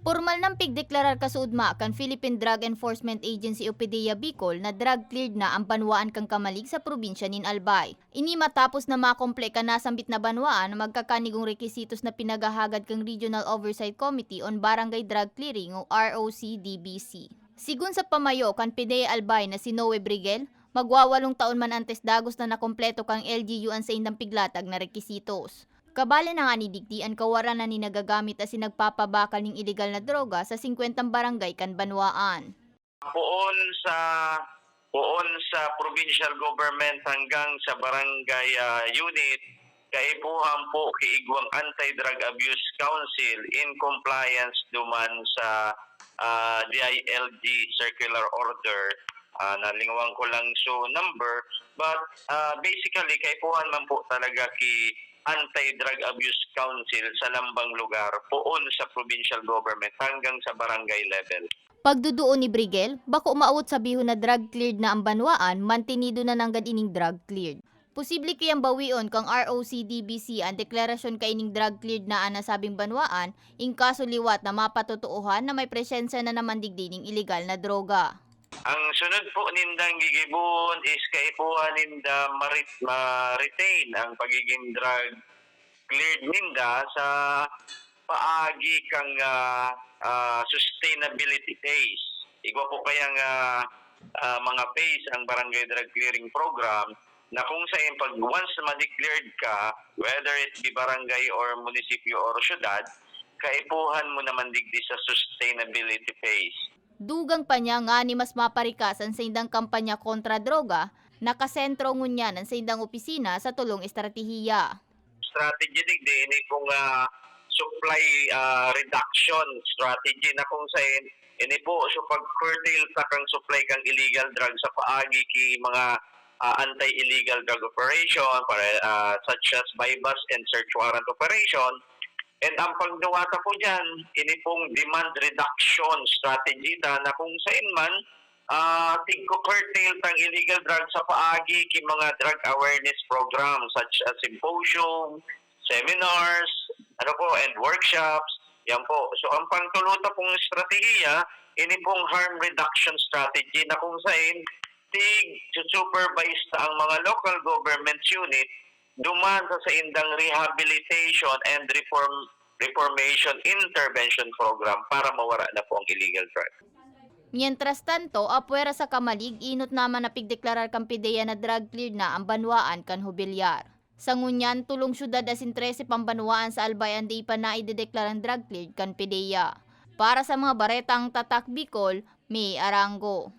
Formal ng pigdeklarar kasuudma kan Philippine Drug Enforcement Agency o PDEA Bicol na drug cleared na ang banwaan kang kamalig sa probinsya nin Albay. Ini matapos na makomple ka nasambit na banwaan magkakanigong rekisitos na pinagahagad kang Regional Oversight Committee on Barangay Drug Clearing o ROC-DBC. Sigun sa pamayo kan PDEA Albay na si Noe Brigel, magwawalong taon man antes dagos na nakompleto kang LGU ang sa indang piglatag na rekisitos. Kabala na nga ni Digdi ang kawaran na ni nagagamit as nagpapabakal ng illegal na droga sa 50 barangay kan Banwaan. Poon sa poon sa provincial government hanggang sa barangay ah, unit kaipuhan po kiigwang Anti-Drug Abuse Council in compliance duman sa ah, DILG circular order Ah, nalingawang ko lang so number but ah, basically kaipuhan man po talaga ki Anti-Drug Abuse Council sa lambang lugar poon sa provincial government hanggang sa barangay level. Pagduduon ni Brigel, bako maawot sa bihon na drug cleared na ang Banwaan, mantinido na nanggad ining drug cleared. Posible kayang bawion kang ROC-DBC ang deklarasyon kay ining drug cleared na ang nasabing Banwaan, in kaso liwat na mapatutuuhan na may presensya na naman digdining illegal na droga. Ang sunod po nindang gigibon is kaipuhan ninda marit ma-retain ang pagiging drug cleared ninda sa paagi kang ah, ah, sustainability phase. Igwa po kayang ah, ah, mga phase ang barangay drug clearing program na kung saan pag once ma-declared ka, whether it be barangay or munisipyo or syudad, kaipuhan mo naman digdi sa sustainability phase. Dugang pa niya nga ni mas maparikasan sa indang kampanya kontra droga, nakasentro ngunya ng sa indang opisina sa tulong estratehiya. strategy din din kung ah, supply ah, reduction strategy na kung sa ini po so pag curtail sa kang supply kang illegal drug sa paagi ki mga ah, anti-illegal drug operation para ah, such as buy bus and search warrant operation and ang pagduwata po dyan ini pong demand reduction strategy na, na kung saan man uh, tigko-curtail tang illegal drugs sa paagi ki mga drug awareness program such as symposium, seminars, ano po, and workshops. Yan po. So ang pangtuluta pong estratehiya, ini pong harm reduction strategy na kung saan tig supervise ta ang mga local government unit duman sa sa indang rehabilitation and reform reformation intervention program para mawara na po ang illegal drug. Mientras tanto, apwera sa kamalig, inot naman na pigdeklarar kang pideya na drug cleared na ang banwaan kan hubilyar. Sa ngunyan, tulong syudad asin 13 pambanwaan sa Albayan di pa na idedeklarang drug cleared kan pideya. Para sa mga baretang tatak Bicol, may arango.